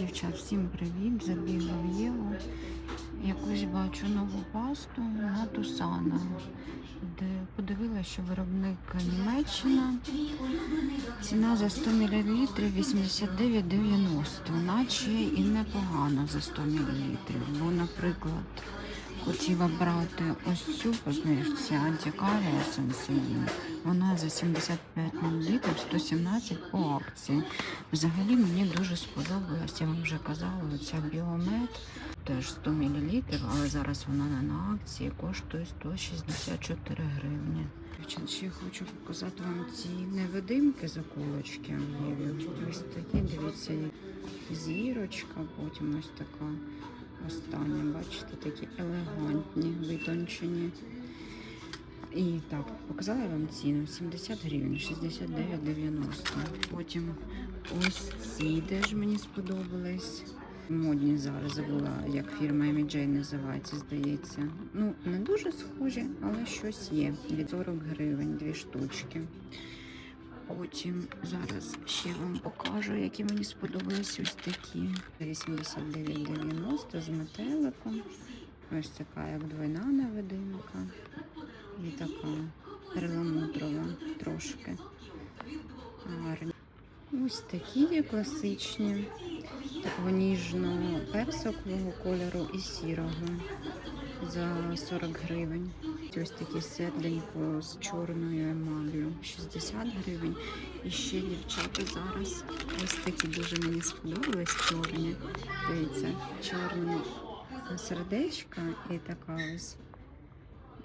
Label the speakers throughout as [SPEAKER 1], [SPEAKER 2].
[SPEAKER 1] Дівчат, всім привіт! Забігла в Єву. Якусь бачу нову пасту на Тусана, де подивилася, що виробник Німеччина. Ціна за 100 мл 89,90, наче і непогано за 100 мл. Бо, наприклад, хотіла брати ось цю по знижці антикалія сенсейну. Вона за 75 мл 117 по акції. Взагалі мені дуже сподобалась, я вам вже казала, ця біомед теж 100 мл, але зараз вона не на акції, коштує 164 гривні. Ще хочу показати вам ці невидимки заколочки. Ось такі, дивіться, зірочка, потім ось така остання, бачите, такі елегантні, витончені. І так, показала я вам ціну 70 гривень, 69,90. Потім ось ці теж мені сподобались. Модні зараз забула, як фірма MJ називається, здається. Ну, не дуже схожі, але щось є. Від 40 гривень, дві штучки. Потім зараз ще вам покажу, які мені сподобались ось такі. 89,90 з метеликом. Ось така, як двойна невидимка. І така перламутрова трошки. Гарні. Ось такі є класичні, такого ніжно-персикового кольору і сірого за 40 гривень. Ось такі світленько з чорною емаллю 60 гривень. І ще дівчата зараз ось такі дуже мені сподобались чорні. Дивіться, чорні сердечка і така ось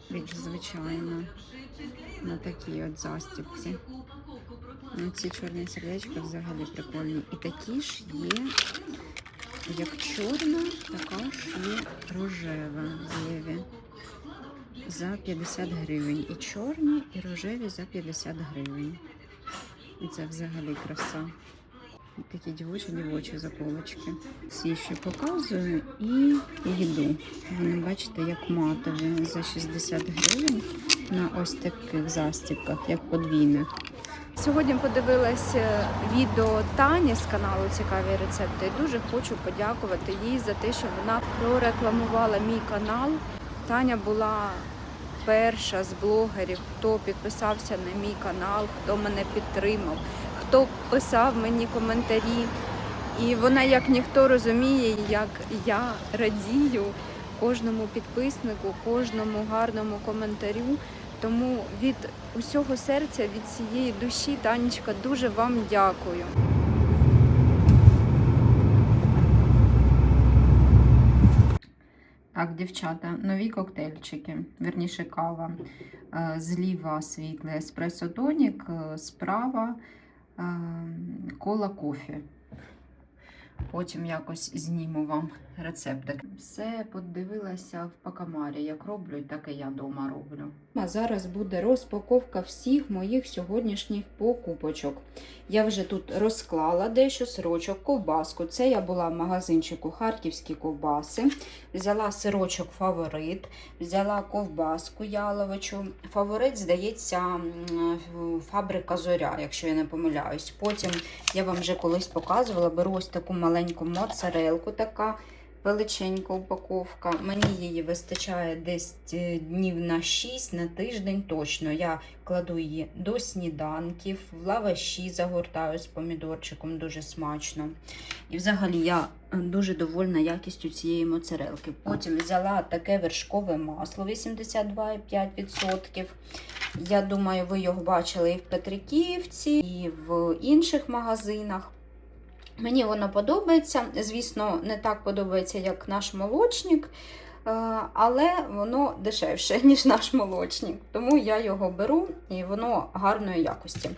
[SPEAKER 1] більш звичайна на такій от застібці. Ну, ці чорні сердечка взагалі прикольні. І такі ж є, як чорна, така ж є рожева Єві за 50 гривень. І чорні, і рожеві за 50 гривень. І це взагалі краса. Такі дівочі дівочі заколочки. Ці ще показую і йду. Вони, бачите, як матові за 60 гривень на ось таких застібках, як подвійних.
[SPEAKER 2] Сьогодні подивилася відео Тані з каналу Цікаві рецепти. Дуже хочу подякувати їй за те, що вона прорекламувала мій канал. Таня була перша з блогерів, хто підписався на мій канал, хто мене підтримав, хто писав мені коментарі. І вона, як ніхто розуміє, як я радію кожному підписнику, кожному гарному коментарю. Тому від усього серця, від цієї душі, Танечка, дуже вам дякую.
[SPEAKER 1] Так, дівчата, нові коктейльчики, верніше кава. Е, Зліва світлий еспресо тонік, е, справа е, кола кофі. Потім якось зніму вам рецептик. Все подивилася в Пакамарі, як роблю, так і я вдома роблю. А зараз буде розпаковка всіх моїх сьогоднішніх покупочок. Я вже тут розклала дещо сирочок, ковбаску. Це я була в магазинчику Харківські ковбаси. Взяла сирочок фаворит, взяла ковбаску яловичу. Фаворит, здається, фабрика Зоря, якщо я не помиляюсь. Потім я вам вже колись показувала, беру ось таку маленьку моцарелку, така величенька упаковка. Мені її вистачає десь е, днів на 6 на тиждень точно. Я кладу її до сніданків, в лаваші загортаю з помідорчиком, дуже смачно. І взагалі я е, дуже довольна якістю цієї моцарелки. Потім взяла таке вершкове масло 82,5%. Я думаю, ви його бачили і в Петриківці, і в інших магазинах. Мені воно подобається. Звісно, не так подобається, як наш молочник, е, але воно дешевше, ніж наш молочник. Тому я його беру і воно гарної якості.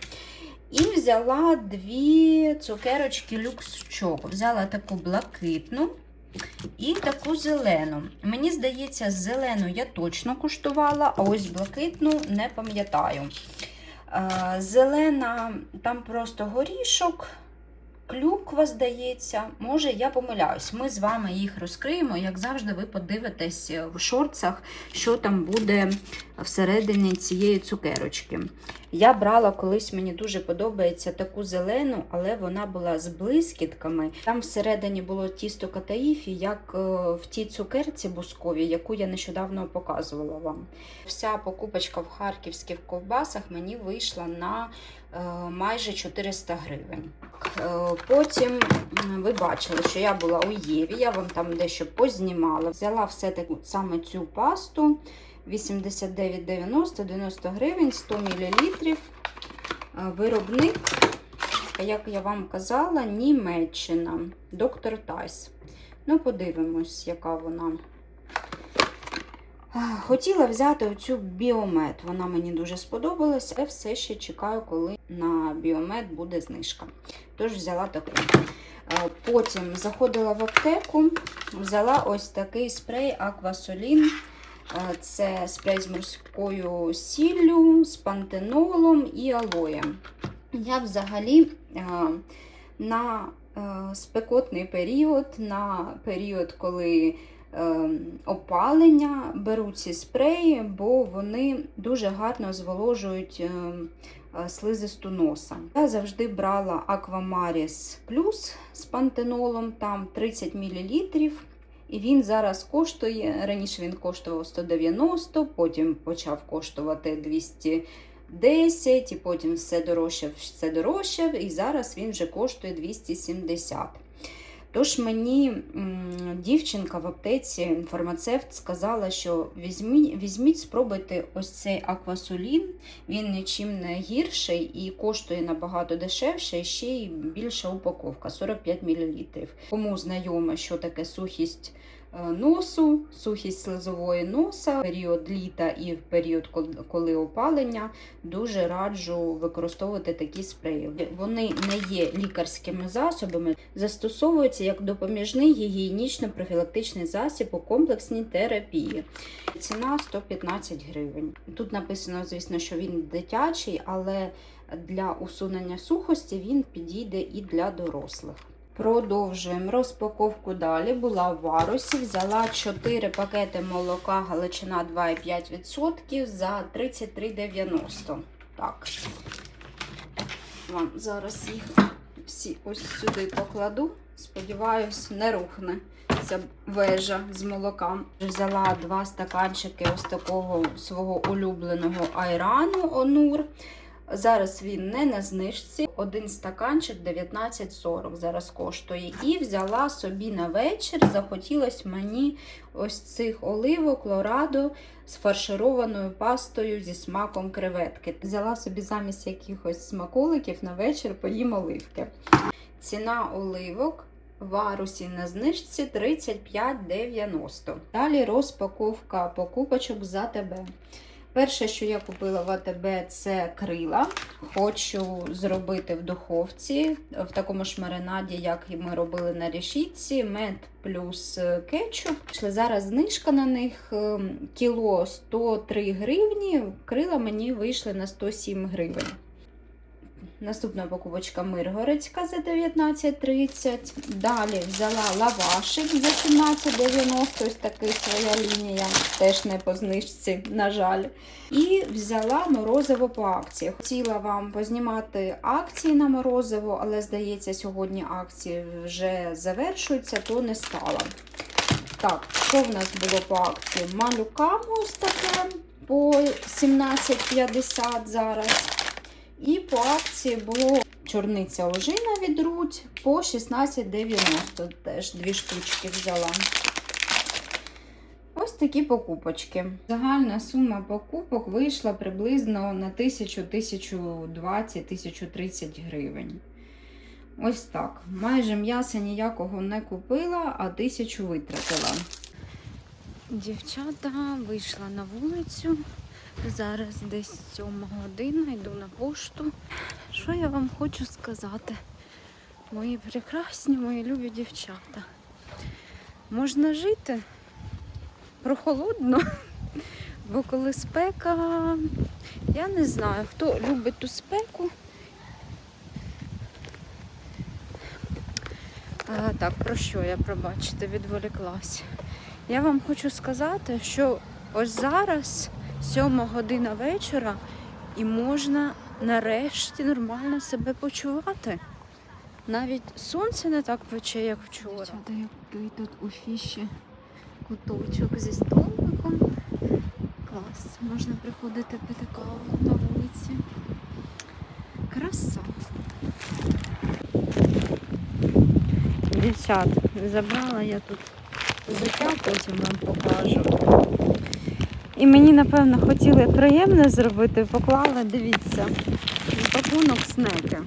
[SPEAKER 1] І взяла дві цукерочки люкс-чок. Взяла таку блакитну і таку зелену. Мені здається, зелену я точно куштувала, а ось блакитну не пам'ятаю. Е, Зелена, там просто горішок клюква, здається. Може, я помиляюсь. Ми з вами їх розкриємо. Як завжди, ви подивитесь в шорцах, що там буде всередині цієї цукерочки. Я брала колись, мені дуже подобається таку зелену, але вона була з блискітками. Там всередині було тісто катаїфі, як е, в тій цукерці бусковій, яку я нещодавно показувала вам. Вся покупочка в харківських ковбасах мені вийшла на е, майже 400 гривень. Е, Потім ви бачили, що я була у Єві, я вам там дещо познімала. Взяла все-таки саме цю пасту 89,90 90 гривень, 100 мл. Виробник, як я вам казала, Німеччина, доктор Тайс. Ну, подивимось, яка вона. Хотіла взяти оцю біомет, вона мені дуже сподобалась, але все ще чекаю, коли на біомет буде знижка. Тож взяла таку. Потім заходила в аптеку, взяла ось такий спрей Аквасолін. Це спрей з морською сіллю, з пантенолом і алоєм. Я взагалі на е, спекотний період, на період, коли опалення беру ці спреї, бо вони дуже гарно зволожують е, е, слизисту носа. Я завжди брала Aquamaris Plus з пантенолом, там 30 мл. І він зараз коштує, раніше він коштував 190, потім почав коштувати 210, і потім все дорожчав, все дорожчав, і зараз він вже коштує 270. Тож мені дівчинка в аптеці, фармацевт, сказала, що візьміть, візьміть, спробуйте ось цей аквасолін. Він нічим не гірший і коштує набагато дешевше, ще й більша упаковка 45 мл. Кому знайома, що таке сухість носу, сухість слизової носа, період літа і в період, коли опалення, дуже раджу використовувати такі спреї. Вони не є лікарськими засобами, застосовуються як допоміжний гігієнічно-профілактичний засіб у комплексній терапії. Ціна 115 гривень. Тут написано, звісно, що він дитячий, але для усунення сухості він підійде і для дорослих. Продовжуємо розпаковку далі. Була в варусі, взяла 4 пакети молока Галичина 2,5% за 33,90. Так. Вам зараз їх всі ось сюди покладу. Сподіваюсь, не рухне ця вежа з молоком. Взяла два стаканчики ось такого свого улюбленого айрану Онур. Зараз він не на знижці. Один стаканчик 19,40 зараз коштує. І взяла собі на вечір. Захотілось мені ось цих оливок Лорадо з фаршированою пастою зі смаком креветки. Взяла собі замість якихось смаколиків на вечір поїм оливки. Ціна оливок в Арусі на знижці 35,90. Далі розпаковка покупочок за тебе. Перше, що я купила в АТБ, це крила. Хочу зробити в духовці в такому ж маринаді, як ми робили на решітці, мед плюс е, кетчуп. Пішли Зараз знижка на них ем, кіло 103 гривні. Крила мені вийшли на 107 гривень. Наступна покупочка Миргородська за 19,30. Далі взяла лавашик за 17,90. Ось такий своя лінія, теж не по знижці, на жаль. І взяла морозиво по акції. Хотіла вам познімати акції на морозиво, але здається, сьогодні акції вже завершуються, то не стала. Так, що в нас було по акції? Малюкамо ось таке по 17,50 зараз. І по акції було чорниця ожина від Руть по 16,90. Теж дві штучки взяла. Ось такі покупочки. Загальна сума покупок вийшла приблизно на 1000, 1020, 1030 гривень. Ось так. Майже м'яса ніякого не купила, а 1000 витратила.
[SPEAKER 2] Дівчата вийшла на вулицю. Зараз десь 7 година, йду на пошту. Що я вам хочу сказати? Мої прекрасні, мої любі дівчата. Можна жити прохолодно, бо коли спека, я не знаю, хто любить ту спеку. Так, про що я пробачте, відволіклась. Я вам хочу сказати, що ось зараз сьома година вечора і можна нарешті нормально себе почувати. Навіть сонце не так пече, як вчора.
[SPEAKER 1] Який тут у фіші куточок зі столиком. Клас. Можна приходити пити каву на вулиці. Краса.
[SPEAKER 2] Дівчат, забрала я тут взуття, потім вам покажу. І мені, напевно, хотіли приємне зробити, поклали, дивіться, пакунок снеки.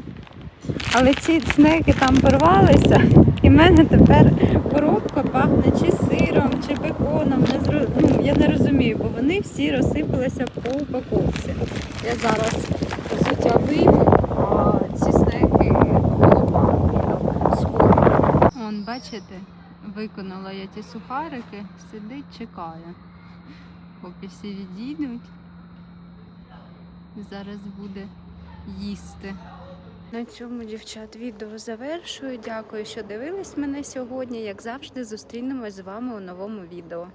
[SPEAKER 2] Але ці снеки там порвалися, і в мене тепер коробка пахне чи сиром, чи беконом. Не ну, я не розумію, бо вони всі розсипалися по упаковці. Я зараз взуття вийму, а ці снеки сховую.
[SPEAKER 1] Вон, бачите, виконала я ті сухарики, сидить, чекає. Поки всі відійдуть. Зараз буде їсти.
[SPEAKER 2] На цьому, дівчат, відео завершую. Дякую, що дивились мене сьогодні. Як завжди, зустрінемось з вами у новому відео.